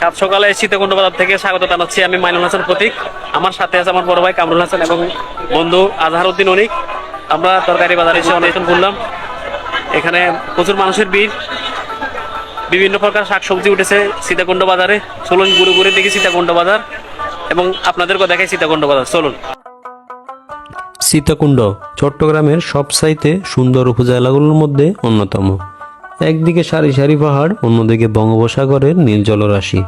সাত সকালে সীতাকুণ্ড বাজার থেকে স্বাগত জানাচ্ছি আমি মাইনুল হাসান প্রতীক। আমার সাথে আছে আমার বড় ভাই কামরুল হাসান এবং বন্ধু আজহার উদ্দিন অনিক। আমরা তরকারি বাজারে এসে অনেকক্ষণ ঘুরলাম এখানে প্রচুর মানুষের ভিড়। বিভিন্ন প্রকার শাকসবজি উঠেছে সীতাকুণ্ড বাজারে। চলুন ঘুরে ঘুরে দেখি সীতাকুণ্ড বাজার এবং আপনাদেরকেও দেখাই সীতাকুণ্ড বাজার। চলুন। সীতাকুণ্ড, চট্টগ্রামের সবচাইতে সুন্দর উপজেলাগুলোর মধ্যে অন্যতম। একদিকে সারি সারি পাহাড়, অন্যদিকে বঙ্গোপসাগরের নীল জলরাশি।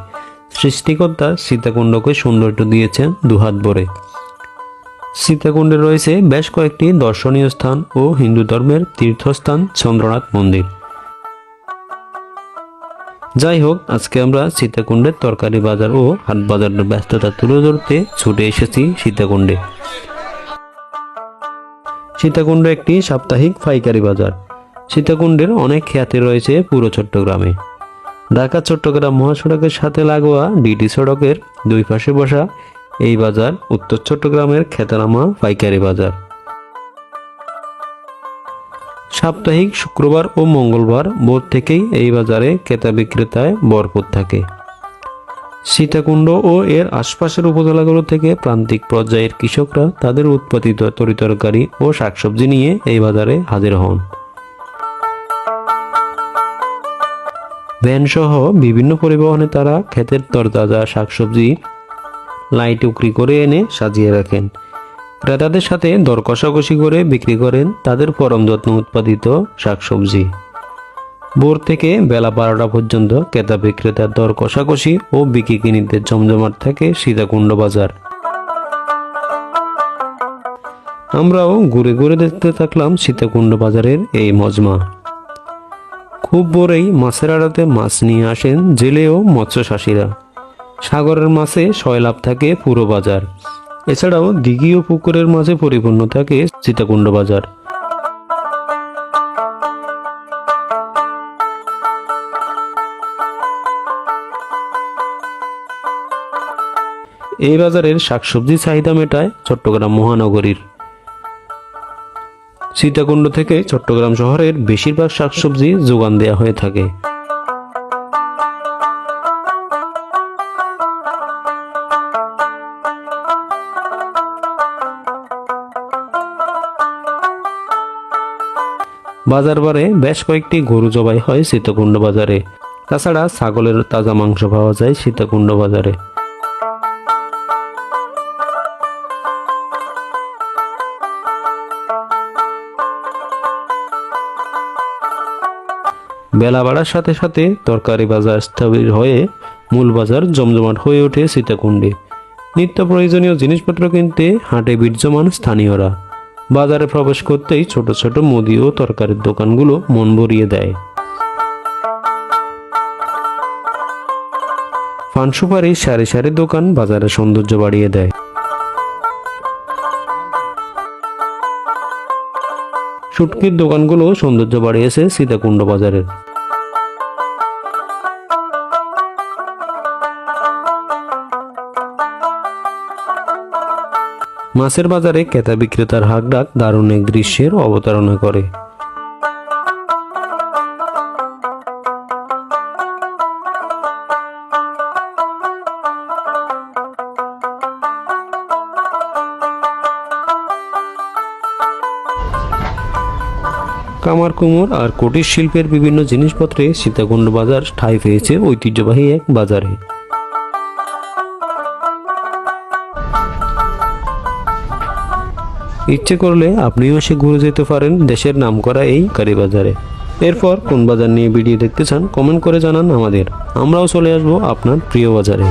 সৃষ্টিকর্তা সীতাকুণ্ডকে সৌন্দর্য দিয়েছেন দুহাত ভরে। সীতাকুণ্ডে রয়েছে বেশ কয়েকটি দর্শনীয় স্থান ও হিন্দু ধর্মের তীর্থস্থান চন্দ্রনাথ মন্দির। যাই হোক, আজকে আমরা সীতাকুণ্ডের তরকারি বাজার ও হাট বাজারের ব্যস্ততা তুলে ধরতে ছুটে এসেছি সীতাকুণ্ডে। সীতাকুণ্ড একটি সাপ্তাহিক পাইকারি বাজার। সীতাকুণ্ডের অনেক খ্যাতি রয়েছে পুরো চট্টগ্রামে। ঢাকা, চট্টগ্রাম মহাসড়কের সাথে লাগোয়া ডিটি সড়কের দুই পাশে বসা এই বাজার উত্তর চট্টগ্রামের খ্যাতনামা পাইকারি বাজার। সাপ্তাহিক শুক্রবার ও মঙ্গলবার ভোর থেকেই এই বাজারে ক্রেতা বিক্রেতায় ভরপুর থাকে। সীতাকুণ্ড ও এর আশপাশের উপজেলাগুলো থেকে প্রান্তিক পর্যায়ের কৃষকরা তাদের উৎপাদিত তরিতরকারি ও শাকসবজি নিয়ে এই বাজারে হাজির হন। ভ্যান সহ বিভিন্ন পরিবহনে তারা ক্ষেতের তরতাজা শাকসবজি লাইট উকরি করে এনে সাজিয়ে রাখেন। ক্রেতাদের সাথে দর কষাকষি করে বিক্রি করেন তাদের পরম যত্ন উৎপাদিত শাকসবজি। ভোর থেকে বেলা বারোটা পর্যন্ত ক্রেতা বিক্রেতার দর কষাকষি ও বিক্রি কিনিতে জমজমাট থাকে সীতাকুণ্ড বাজার। আমরাও ঘুরে ঘুরে দেখতে থাকলাম সীতাকুণ্ড বাজারের এই মজমা। খুব ভোরেই মাছের আড়াতে মাছ নিয়ে আসেন জেলে ও মৎস্যচাষীরা সাগরের মাছে সয়লাভ থাকে পুরো বাজার। এছাড়াও দিঘি ও পুকুরের মাঝে পরিপূর্ণ থাকে সীতাকুণ্ড বাজার। এই বাজারের শাকসবজি চাহিদা মেটায় চট্টগ্রাম মহানগরীর। সীতাকুণ্ড থেকে চট্টগ্রাম শহরের বেশিরভাগ শাকসবজি যোগান দেওয়া হয়ে থাকে। বাজার বারে বেশ কয়েকটি গরু জবাই হয় সীতাকুণ্ড বাজারে। তাছাড়া ছাগলের তাজা মাংস পাওয়া যায় সীতাকুণ্ড বাজারে। বেলা বাড়ার সাথে সাথে তরকারি বাজার স্থবির হয়ে মূল বাজার জমজমাট হয়ে ওঠে সীতাকুণ্ডে। নিত্য প্রয়োজনীয় জিনিসপত্র কিনতে হাটে বিদ্যমান স্থানীয়রা। বাজারে প্রবেশ করতেই ছোট ছোট মুদি ও তরকারির দোকানগুলো মন ভরিয়ে দেয়। পান সুপারির সারি সারি দোকান বাজারে সৌন্দর্য বাড়িয়ে দেয়। শুটকির দোকানগুলো সৌন্দর্য বাড়িয়েছে সীতাকুণ্ড বাজারের মাছের বাজারে ক্রেতা বিক্রেতার হাক ডাক দারুণ এক দৃশ্যের অবতারণা করে। কামার কুমোর আর কুটির শিল্পের বিভিন্ন জিনিসপত্রে সীতাকুণ্ড বাজার ঠাঁই পেয়েছে ঐতিহ্যবাহী এক বাজারে। ইচ্ছে করলে আপনিও এসে ঘুরে যেতে পারেন দেশের নামকরা এই কারি বাজারে। এরপর কোন বাজার নিয়ে ভিডিও দেখতে চান কমেন্ট করে জানান আমাদের। আমরাও চলে আসব আপনার প্রিয় বাজারে।